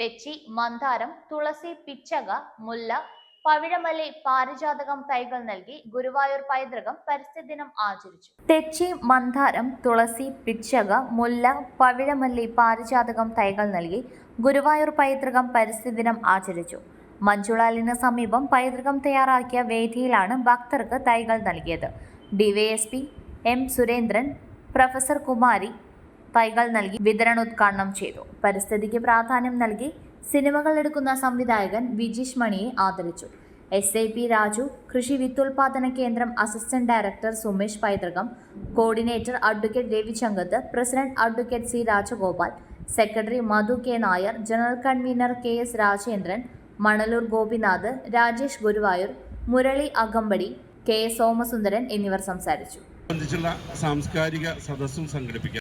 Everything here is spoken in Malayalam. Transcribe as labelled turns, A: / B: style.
A: തെച്ചി മന്ദാരം തുളസി പിച്ചക മുല്ല പവിഴമല്ലി പാരിജാതകം തൈകൾ നൽകി ഗുരുവായൂർ പൈതൃകം പരിസ്ഥിതി ദിനം ആചരിച്ചു. തെച്ചി മന്ദാരം തുളസി പിച്ചക മുല്ല പവിഴമല്ലി പാരിജാതകം തൈകൾ നൽകി ഗുരുവായൂർ പൈതൃകം പരിസ്ഥിതി ദിനം ആചരിച്ചു. മഞ്ചുളാലിന് സമീപം പൈതൃകം തയ്യാറാക്കിയ വേദിയിലാണ് ഭക്തർക്ക് തൈകൾ നൽകിയത്. DYSP M Surendran professor Kumari തൈകൾ നൽകി വിതരണോദ്ഘാടനം ചെയ്തു. പരിസ്ഥിതിക്ക് പ്രാധാന്യം നൽകി സിനിമകൾ എടുക്കുന്ന സംവിധായകൻ വിജീഷ് മണിയെ ആദരിച്ചു. എസ് ഐ പി രാജു കൃഷി വിത്തുൽപാദന കേന്ദ്രം assistant director Sumesh Paithrukam coordinator advocate Ravichankath president advocate C Rajagopal secretary Madhu K Nair general convener K S Rajendran Manalur Gopinath Rajesh Guruvayur Murali അകമ്പടി കെ എസ് സോമസുന്ദരൻ എന്നിവർ സംസാരിച്ചു.
B: സംബന്ധിച്ചുള്ള സാംസ്കാരിക സദസ്സും സംഘടിപ്പിക്കുക